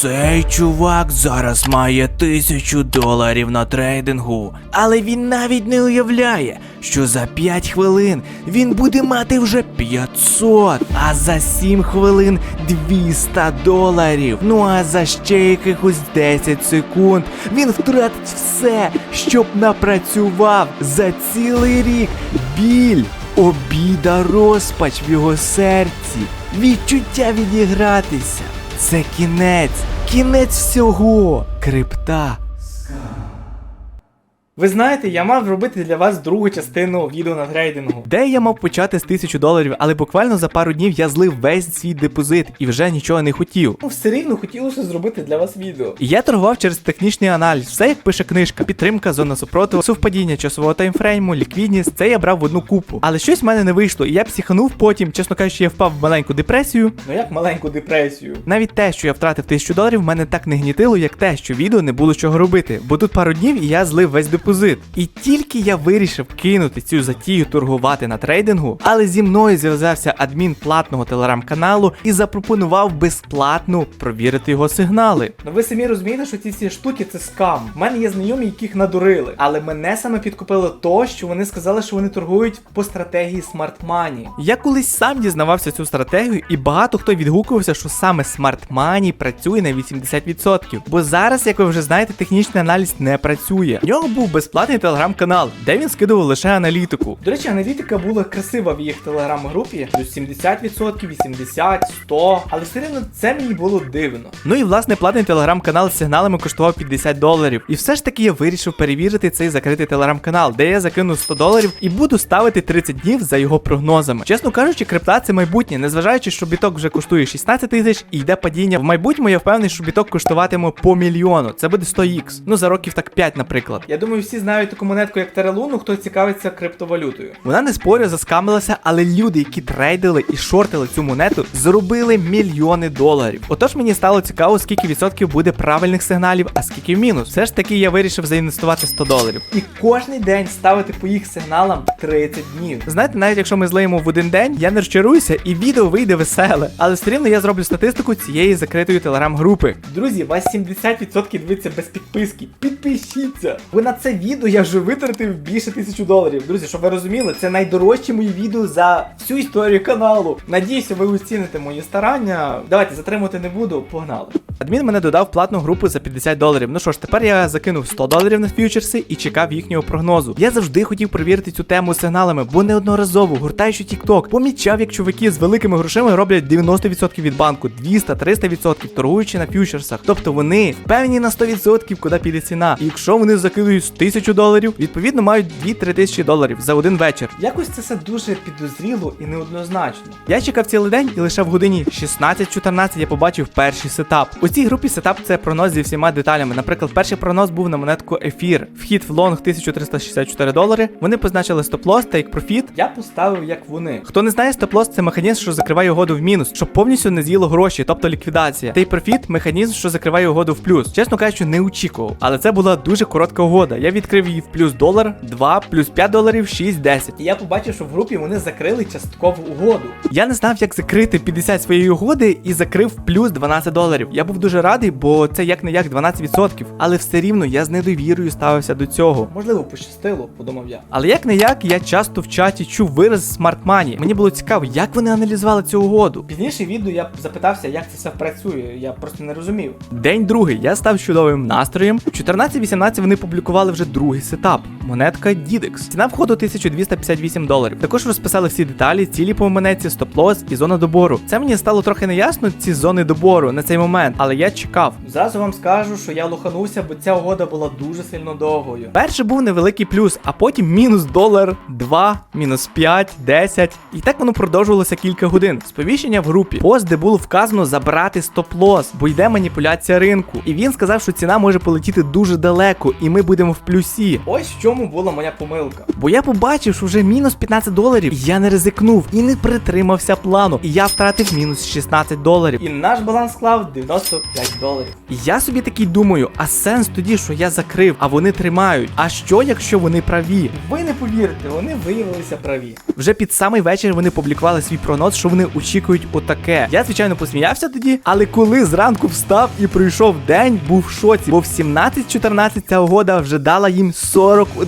Цей чувак зараз має тисячу доларів на трейдингу, але він навіть не уявляє, що за 5 хвилин він буде мати вже 500, а за 7 хвилин 200 доларів. Ну а за ще якихось 10 секунд він втратить все, щоб напрацював за цілий рік. Біль, обіда, розпач в його серці, відчуття відігратися. Це кінець, кінець всього. Крипта. Ви знаєте, я мав робити для вас другу частину відео на трейдингу. Де я мав почати з 1000 доларів, але буквально за пару днів я злив весь свій депозит і вже нічого не хотів. Ну, все рівно хотілося зробити для вас відео. Я торгував через технічний аналіз, все як пише книжка: підтримка, зона супротиву, совпадіння часового таймфрейму, ліквідність. Це я брав в одну купу. Але щось в мене не вийшло, і я психанув потім, чесно кажучи, я впав в маленьку депресію. Ну як маленьку депресію. Навіть те, що я втратив 1000 доларів, мене так не гнітило, як те, що відео не було чого робити. Бо тут пару днів і я злив весь депозит. І тільки я вирішив кинути цю затію торгувати на трейдингу, але зі мною зв'язався адмін платного телеграм-каналу і запропонував безплатно провірити його сигнали. Ну ви самі розумієте, що ці всі штуки це скам. У мене є знайомі, яких надурили. Але мене саме підкупило то, що вони сказали, що вони торгують по стратегії Smart Money. Я колись сам дізнавався цю стратегію, і багато хто відгукувався, що саме Smart Money працює на 80%. Бо зараз, як ви вже знаєте, технічний аналіз не працює. У нього був безплатний телеграм-канал, де він скидував лише аналітику. До речі, аналітика була красива в їх телеграм-групі. Плюс 70%, 80%, 100%. Але все рівно це мені було дивно. Ну і власне платний телеграм-канал з сигналами коштував 50 доларів. І все ж таки я вирішив перевірити цей закритий телеграм-канал, де я закину 100 доларів і буду ставити 30 днів за його прогнозами. Чесно кажучи, крипта це майбутнє, незважаючи, що біток вже коштує 16 тисяч і йде падіння. В майбутньому я впевнений, що біток коштуватиме по мільйону. Це буде 100х. Ну за років так 5, наприклад. Я думаю, всі знають таку монетку, як Терелуну, хто цікавиться криптовалютою. Вона не спорю, заскамилася, але люди, які трейдили і шортили цю монету, заробили мільйони доларів. Отож мені стало цікаво, скільки відсотків буде правильних сигналів, а скільки мінус. Все ж таки я вирішив заінвестувати 100 доларів. І кожний день ставити по їх сигналам 30 днів. Знаєте, навіть якщо ми злиємо в один день, я не розчаруюся і відео вийде веселе. Але все рівно я зроблю статистику цієї закритої телеграм-групи. Друзі, вас 70% дивиться без підписки. Підпишіться! Ви на це відео я вже витратив більше тисячу доларів. Друзі, щоб ви розуміли, це найдорожче мої відео за всю історію каналу. Надіюся, ви оціните мої старання. Давайте затримувати не буду, погнали. Адмін мене додав платну групу за 50 доларів. Ну що ж, тепер я закинув 100 доларів на фьючерси і чекав їхнього прогнозу. Я завжди хотів перевірити цю тему сигналами, бо неодноразово, гуртаючи TikTok, помічав, як чуваки з великими грошима роблять 90% від банку, 200-300% торгуючи на фьючерсах. Тобто вони впевнені на 100% куди піде ціна. І якщо вони закидують 1000 доларів, відповідно мають 2-3 тисячі доларів за один вечір. Якось це все дуже підозріло і неоднозначно. Я чекав цілий день і лише в годині 16-14 я побачив перший сетап. У цій групі сетап це прогноз зі всіма деталями. Наприклад, перший прогноз був на монетку ефір. Вхід в лонг 1364 долари. Вони позначили стоп-лосс, take profit. Я поставив як вони. Хто не знає, стоп-лосс – це механізм, що закриває угоду в мінус, щоб повністю не з'їло гроші, тобто ліквідація. Take profit – механізм, що закриває угоду в плюс. Чесно кажучи, не очікував, але це була дуже коротка угода. Я відкрив її в плюс долар, 2, плюс 5 доларів, 6, 10. І я побачив, що в групі вони закрили часткову угоду. Я не знав, як закрити 50 своєї угоди і закрив плюс 12 доларів. Я був дуже радий, бо це як не як 12%. Але все рівно я з недовірою ставився до цього. Можливо, пощастило, подумав я. Але як не як, я часто в чаті чув вираз Smart Money. Мені було цікаво, як вони аналізували цю угоду. Пізніше відео я запитався, як це все працює. Я просто не розумів. День другий я став чудовим настроєм. В 14.18 вони публікували вже другий сетап. Монетка Didex. Ціна входу 1258 доларів. Також розписали всі деталі, цілі по монетці, стоп-лосс і зона добору. Це мені стало трохи неясно, ці зони добору на цей момент, але я чекав. Зразу вам скажу, що я лоханувся, бо ця угода була дуже сильно довгою. Перший був невеликий плюс, а потім мінус долар, 2, мінус 5, 10. І так воно продовжувалося кілька годин. Сповіщення в групі. Пост, де було вказано забрати стоп-лосс, бо йде маніпуляція ринку. І він сказав, що ціна може полетіти дуже далеко, і ми будемо в плюсі. Ось в чому чому була моя помилка? Бо я побачив, що вже мінус 15 доларів. Я не ризикнув і не притримався плану. І я втратив мінус 16 доларів. І наш баланс склав 95 доларів. Я собі такий думаю, а сенс тоді, що я закрив, а вони тримають. А що, якщо вони праві? Ви не повірите, вони виявилися праві. Вже під самий вечір вони публікували свій прогноз, що вони очікують отаке. Я звичайно посміявся тоді, але коли зранку встав і пройшов день, був в шоці, бо в 17-14 ця угода вже дала їм 41%.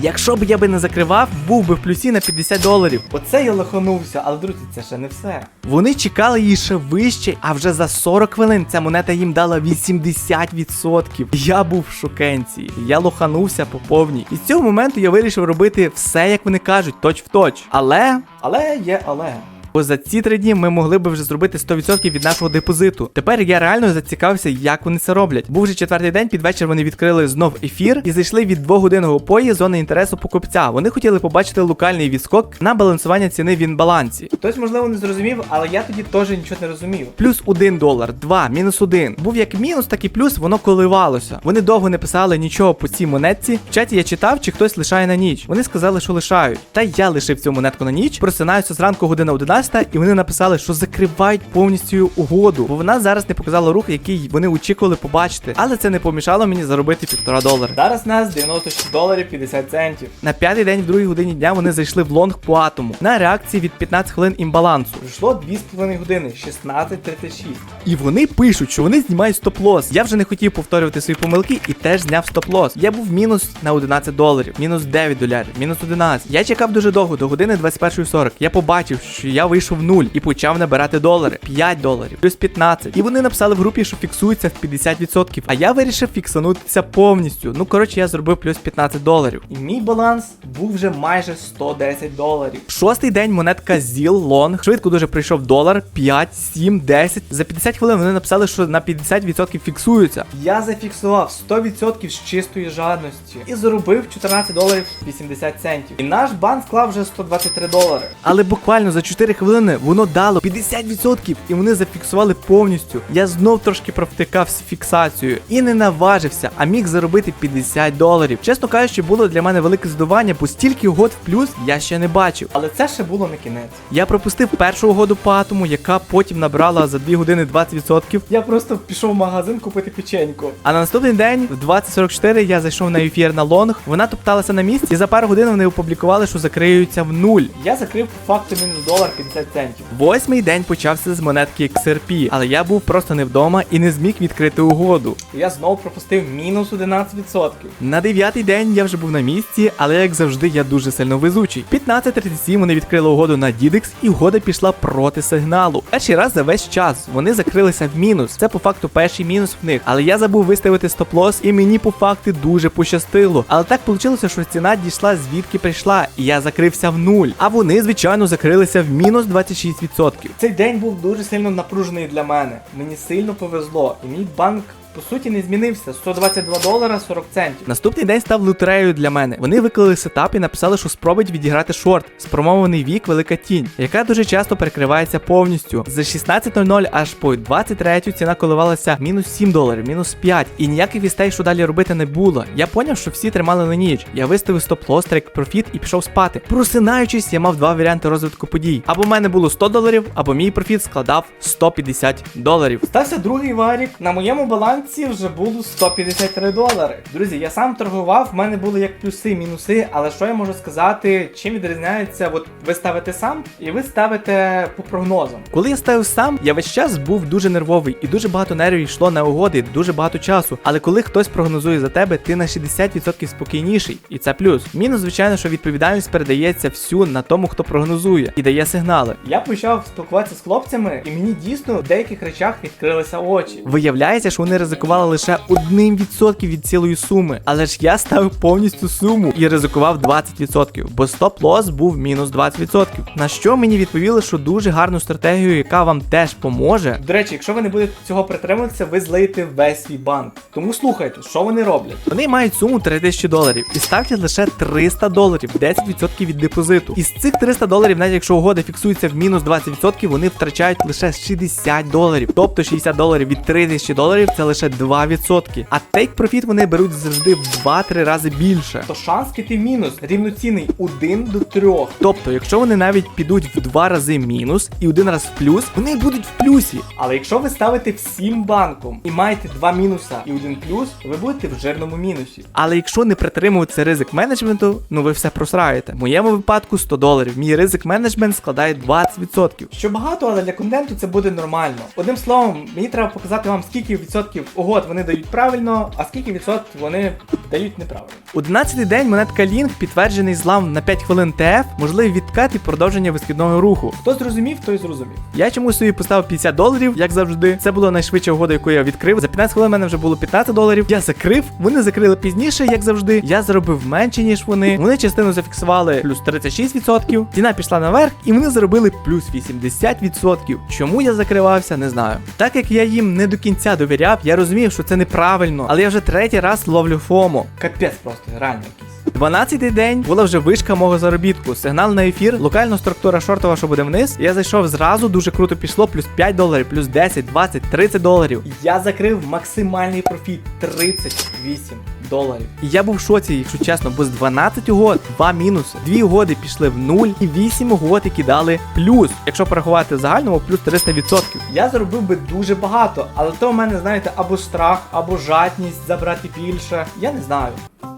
Якщо б я би не закривав, був би в плюсі на 50 доларів. Оце я лоханувся, але друзі, це ще не все. Вони чекали її ще вище, а вже за 40 хвилин ця монета їм дала 80%. Я був в шокенці. Я лоханувся по повній. І з цього моменту я вирішив робити все, як вони кажуть, точ в точ. Але Але є але. Бо за ці три дні ми могли би вже зробити 100% від нашого депозиту. Тепер я реально зацікавився, як вони це роблять. Був вже четвертий день, під вечір вони відкрили знов ефір і зайшли від двогодинного пої зони інтересу покупця. Вони хотіли побачити локальний відскок на балансування ціни в інбалансі. Хтось, можливо, не зрозумів, але я тоді теж нічого не розумів. Плюс 1 долар, 2, мінус 1. Був як мінус, так і плюс, воно коливалося. Вони довго не писали нічого по цій монетці. В чаті я читав, чи хтось лишає на ніч. Вони сказали, що лишають. Та я лишив цю монетку на ніч, просинаюся зранку година 11, і вони написали, що закривають повністю угоду, бо вона зараз не показала рух, який вони очікували побачити. Але це не помішало мені заробити півтора долара. Зараз нас 96 доларів 50 центів. На п'ятий день в другій годині дня вони зайшли в лонг по атому на реакції від 15 хвилин імбалансу. Пройшло 2,5 години, 16.36. І вони пишуть, що вони знімають стоп-лос. Я вже не хотів повторювати свої помилки і теж зняв стоп-лос. Я був мінус на 11 доларів, мінус 9 доларів, мінус 11. Я чекав дуже довго, до години 21.40. Я побачив, що я вийшов в нуль і почав набирати долари. 5 доларів, плюс 15. І вони написали в групі, що фіксується в 50%. А я вирішив фіксанутися повністю. Ну коротше, я зробив плюс 15 доларів. І мій баланс був вже майже 110 доларів. Шостий день монетка ЗІЛ Лонг. Швидко дуже прийшов долар 5, 7, 10. За 50 хвилин вони написали, що на 50% фіксуються. Я зафіксував 100% з чистої жадності і заробив 14 доларів 80 центів. І наш банк склав вже 123 долари. Але буквально за 4 хвилини воно дало 50% і вони зафіксували повністю. Я знов трошки провтикав з фіксацією і не наважився, а міг заробити 50 доларів. Чесно кажучи, було для мене велике здивування, бо стільки угод в плюс я ще не бачив. Але це ще було не кінець. Я пропустив першу угоду по атому, яка потім набрала за 2 години 20%. Я просто пішов в магазин купити печеньку. А на наступний день, в 20.44, я зайшов на ефір на лонг. Вона топталася на місці, і за пару годин вони опублікували, що закриються в нуль. Я закрив по факту мінус долар 50 центів. Восьмий день почався з монетки XRP, але я був просто не вдома і не зміг відкрити угоду. Я знову пропустив мінус 11%. На дев'ятий день я вже був на місці, але як завжди, я дуже сильно везучий. 15.37 вони відкрили угоду на DIDEX і угода пішла проти сигналу. Перший раз за весь час вони закрилися в мінус. Це по факту перший мінус в них. Але я забув виставити стоп-лос, і мені по факту дуже пощастило. Але так вийшло, що ціна дійшла звідки прийшла, і я закрився в нуль. А вони, звичайно, закрилися в мінус 26%. Цей день був дуже сильно напружений для мене. Мені сильно повезло, і мій банк по суті не змінився 122 долара 40 центів. Наступний день став лотереєю для мене. Вони виклали сетап і написали, що спробують відіграти шорт, спромований вік велика тінь, яка дуже часто перекривається повністю. За 16.00 аж по 23 ціна коливалася мінус 7 доларів, мінус 5. І ніяких вістей, що далі робити не було. Я поняв, що всі тримали на ніч. Я виставив стоп-лос, трек профіт і пішов спати. Просинаючись, я мав два варіанти розвитку подій. Або в мене було 100 доларів, або мій профіт складав 150 доларів. Стався другий варік. На моєму балансі вже було 153 долари. Друзі, я сам торгував, в мене були як плюси, мінуси, але що я можу сказати, чим відрізняється? От ви ставите сам і ви ставите по прогнозам. Коли я ставив сам, я весь час був дуже нервовий і дуже багато нервів йшло на угоди, дуже багато часу. Але коли хтось прогнозує за тебе, ти на 60% спокійніший, і це плюс. Мінус, звичайно, що відповідальність передається всю на тому, хто прогнозує і дає сигнали. Я почав спілкуватися з хлопцями, і мені дійсно в деяких речах відкрилися очі. Виявляється, що вони ризикували лише одним відсотків від цілої суми. Але ж я ставив повністю суму і ризикував 20%, бо стоп-лос був мінус 20%. На що мені відповіли, що дуже гарну стратегію, яка вам теж поможе, До речі, якщо ви не будете цього притримуватися, ви злиєте весь свій банк. Тому слухайте, що вони роблять. Вони мають суму 3000 доларів і ставлять лише 300 доларів, 10% від депозиту. Із цих 300 доларів, навіть якщо угода фіксується в мінус 20%, вони втрачають лише 60 доларів. Тобто 60 доларів від 3000 доларів це лише лише 2%. А take profit вони беруть завжди в 2-3 рази більше. То шанс піти в мінус рівноцінний 1 до 3. Тобто, якщо вони навіть підуть в 2 рази мінус і один раз в плюс, вони будуть в плюсі. Але якщо ви ставите всім банком і маєте два мінуса і один плюс, ви будете в жирному мінусі. Але якщо не притримуватися ризик менеджменту, ну ви все просраєте. В моєму випадку 100 доларів. Мій ризик менеджмент складає 20%. Що багато, але для контенту це буде нормально. Одним словом, мені треба показати вам, скільки відсотків угод вони дають правильно, а скільки відсотків вони дають неправильно. 11 день монетка Link підтверджений злам на 5 хвилин ТФ, можливий відкат і продовження висхідного руху. Хто зрозумів, той зрозумів. Я чомусь собі поставив 50 доларів, як завжди. Це була найшвидша угода, яку я відкрив. За 15 хвилин в мене вже було 15 доларів. Я закрив, вони закрили пізніше, як завжди. Я заробив менше, ніж вони. Вони частину зафіксували плюс 36%. Ціна пішла наверх, і вони заробили плюс 80%. Чому я закривався, не знаю. Так як я їм не до кінця довіряв, я розумів, що це неправильно, але я вже третій раз ловлю ФОМО. Капець просто, реально якийсь. 12-й день була вже вишка мого заробітку. Сигнал на ефір, локальна структура шортова, що буде вниз. Я зайшов зразу, дуже круто пішло, плюс 5 доларів, плюс 10, 20, 30 доларів. Я закрив максимальний профіт 38 доларів. І я був в шоці, якщо чесно, бо з 12 угод 2 мінуси. Дві угоди пішли в нуль, і 8 угод, які дали плюс. Якщо порахувати в загальному, плюс 300%. Я заробив би дуже багато, але то в мене, знаєте, або страх, або жадність забрати більше. Я не знаю.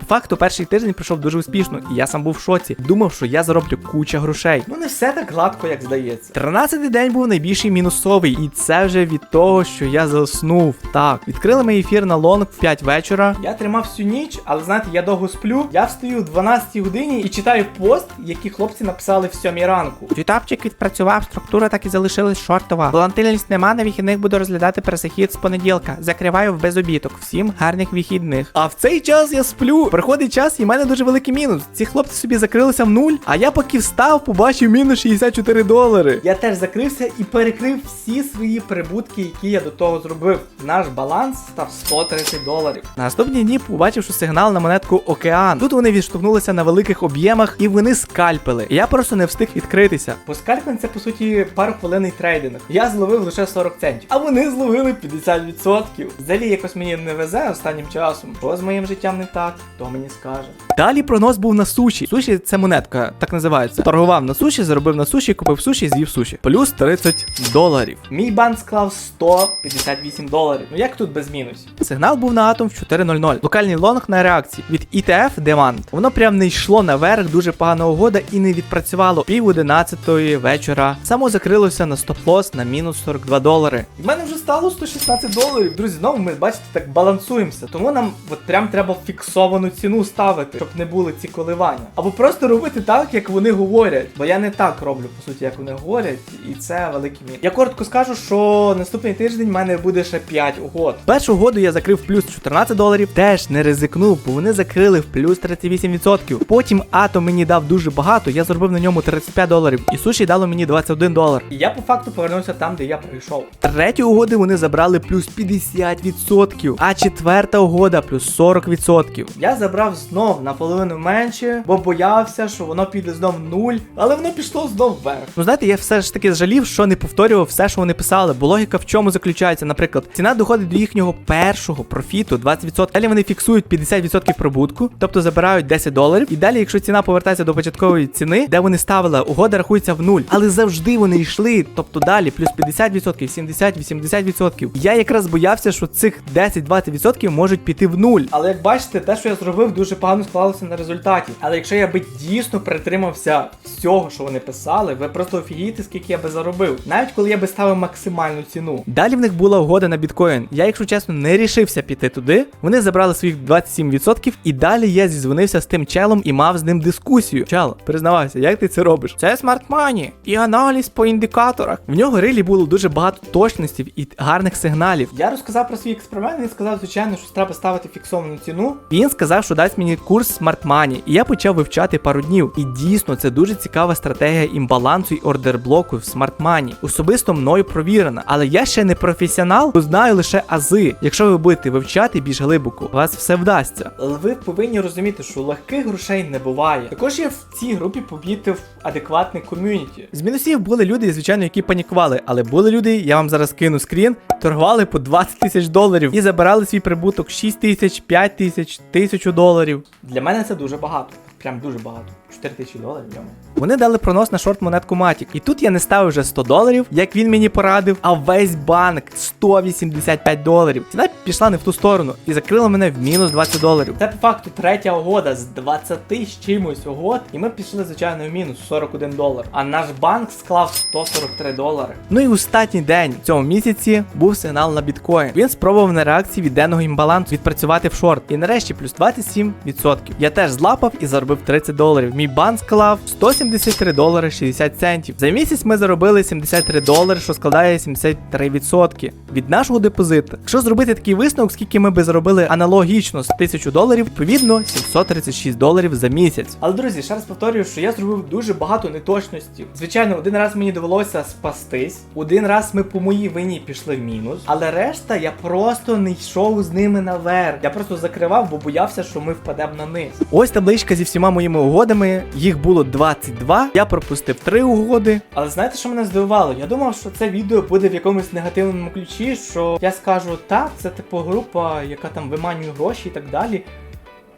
По факту, перший тиждень пройшов дуже успішно, і я сам був в шоці. Думав, що я зароблю куча грошей. Ну не все так гладко, як здається. 13-й день був найбільший мінусовий, і це вже від того, що я заснув. Так, відкрили ми ефір на лонг в 5 вечора. Я тримав всю ніч, але знаєте, я довго сплю. Я встаю в 12 годині і читаю пост, який хлопці написали в 7 ранку. Ютапчик відпрацював, структура так і залишилась шортова. Волатильність нема, на вихідних буду розглядати пересихід з понеділка. Закриваю в безобіток. Всім гарних вихідних. А в цей час я сплю. Приходить час, і в мене дуже великий мінус. Ці хлопці собі закрилися в нуль, а я поки встав, побачив мінус 64 долари. Я теж закрився і перекрив всі свої прибутки, які я до того зробив. Наш баланс став 130 доларів. Наступні дні побачив, що сигнал на монетку Океан. Тут вони відштовхнулися на великих об'ємах і вони скальпили. Я просто не встиг відкритися. Бо скальпинг це по суті пару хвилинний трейдинг. Я зловив лише 40 центів, а вони зловили 50%. Взагалі якось мені не везе останнім часом. Що з моїм життям не так, хто мені скаже. Далі прогноз був на суші. Суші це монетка, так називається. Торгував на суші, заробив на суші, купив суші, з'їв суші. Плюс 30 доларів. Мій банк склав 158 доларів. Ну як тут без мінусів? Сигнал був на атом в 4.00. Локальний лонг на реакції від ETF Demand. Воно прям не йшло наверх, дуже погана угода і не відпрацювало пів 11 вечора. Само закрилося на стоп-лос на мінус 42 долари. І в мене вже стало 116 доларів. Друзі, знову ми бачите, так балансуємося. Тому нам от прям треба фіксовану ціну ставити, щоб не були ці коливання. Або просто робити так, як вони говорять. Бо я не так роблю, по суті, як вони говорять, і це великий мінус. Я коротко скажу, що наступний тиждень в мене буде ще 5 угод. Першу угоду я закрив плюс 14 доларів, теж не ризикнув, бо вони закрили в плюс 38%. Потім атом мені дав дуже багато, я зробив на ньому 35 доларів, і суші дало мені 21 долар. І я по факту повернувся там, де я прийшов. Третю угоду вони забрали плюс 50%, а четверта угода плюс 40%. Я забрав знов наполовину менше, бо боявся, що воно піде знов нуль, але воно пішло знов вверх. Ну знаєте, я все ж таки жалів, що не повторював все, що вони писали, бо логіка в чому заключається. Наприклад, ціна доходить до їхнього першого профіту 20%. Далі вони фіксують 50% прибутку, тобто забирають 10 доларів. І далі, якщо ціна повертається до початкової ціни, де вони ставили, угода рахується в нуль. Але завжди вони йшли, тобто далі, плюс 50%, 70, 80%. Я якраз боявся, що цих 10-20% можуть піти в нуль. Але як бачите, те, що я зробив, дуже погано склалося на результаті. Але якщо я би дійсно притримався всього, що вони писали, ви просто офігієте, скільки я би заробив. Навіть коли я би ставив максимальну ціну. Далі в них була угода на біткоін. Я, якщо чесно, не рішився піти туди. Вони забрали своїх 27%, і далі я зізвонився з тим челом і мав з ним дискусію. Чел, признавайся, як ти це робиш? Це смарт мані і аналіз по індикаторах. В нього рилі було дуже багато точностей і гарних сигналів. Я розказав про свій експеримент, він сказав, звичайно, що треба ставити фіксовану ціну. Він сказав, що дасть мені курс Smart Money, і я почав вивчати пару днів. І дійсно, це дуже цікава стратегія імбалансу і ордерблоку в Smart Money. Особисто мною провірена. Але я ще не професіонал, бо знаю лише ази. Якщо ви будете вивчати більш глибоко, у вас все вдасться. Але ви повинні розуміти, що легких грошей не буває. Також я в цій групі помітив адекватне ком'юніті. З мінусів були люди, звичайно, які панікували, але були люди, я вам зараз кину скрін, торгували по 20 тисяч доларів і забирали свій прибуток 6 тисяч, 5 тисяч, тисячу доларів. Для мене це дуже багато. Прям дуже багато. 4 тисячі доларів йому. Вони дали пронос на шорт монетку Matic. І тут я не ставив вже 100 доларів, як він мені порадив, а весь банк 185 доларів. Ціна пішла не в ту сторону і закрила мене в мінус 20 доларів. Це по факту третя угода з 20 з чимось угод, і ми пішли, звичайно, в мінус 41 долар. А наш банк склав 143 долари. Ну і останній день в цьому місяці був сигнал на біткоін. Він спробував на реакції від денного імбалансу відпрацювати в шорт. І нарешті плюс 27%. Я теж злапав і заробив 30 доларів. Мій банк склав 173 долари 60 центів. За місяць ми заробили 73 долари, що складає 73% від нашого депозиту. Якщо зробити такий висновок, скільки ми би заробили аналогічно з 1000 доларів, відповідно 736 доларів за місяць. Але друзі, ще раз повторюю, що я зробив дуже багато неточностей. Звичайно, один раз мені довелося спастись, один раз ми по моїй вині пішли в мінус, але решта я просто не йшов з ними наверх. Я просто закривав, бо боявся, що ми впадемо на низ. Ось табличка зі всіма моїми угодами. Їх було 22. Я пропустив 3 угоди. Але знаєте, що мене здивувало? Я думав, що це відео буде в якомусь негативному ключі, що я скажу, так, це типу група, яка там виманює гроші і так далі.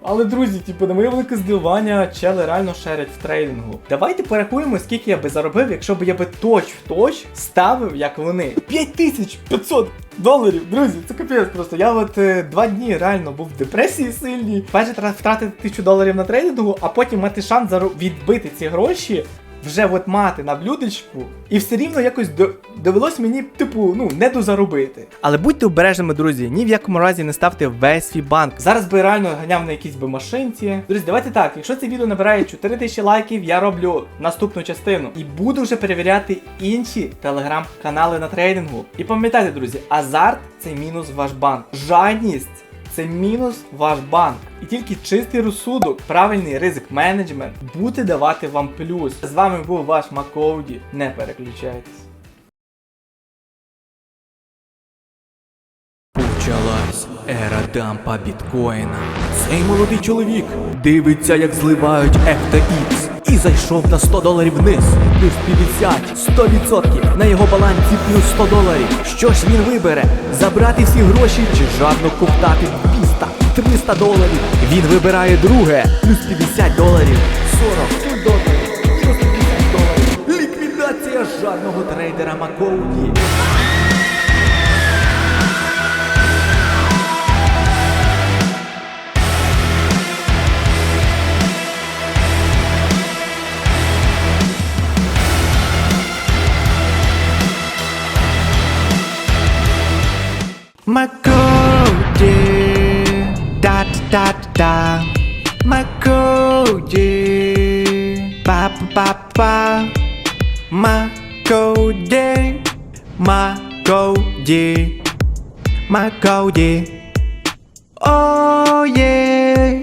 Але друзі, типу, на моє велике здивування, чели реально шерять в трейдингу. Давайте порахуємо, скільки я би заробив, якщо б я би точ в точ ставив, як вони. 5500 доларів, друзі, це капець просто. Я от е, два дні реально був в депресії сильній. Перше раз втратити тисячу доларів на трейдингу, а потім мати шанс відбити ці гроші. Вже от мати на блюдечку, і все рівно якось до... довелось мені, типу, ну, не дозаробити. Але будьте обережними, друзі, ні в якому разі не ставте весь свій банк. Зараз би реально ганяв на якійсь би машинці. Друзі, давайте так, якщо це відео набирає 4000 лайків, я роблю наступну частину і буду вже перевіряти інші телеграм-канали на трейдингу. І пам'ятайте, друзі, азарт це мінус ваш банк. Жадність це мінус ваш банк. І тільки чистий розсудок, правильний ризик менеджмент буде давати вам плюс. З вами був ваш Макоуді. Не переключайтесь. Почалась ера дампа біткоїна. Цей молодий чоловік дивиться, як зливають FTX. І зайшов на 100 доларів вниз. Плюс 50, 100%. На його балансі плюс 100 доларів. Що ж він вибере? Забрати всі гроші чи жадно ковтати 200, 300 доларів. Він вибирає друге. Плюс 50 доларів. 40 доларів. Плюс 50 доларів. Ліквідація жадного трейдера Макоуді. Макоуді, да да да Макоуді, па па па Макоуді, Макоуді, Макоуді. О, є,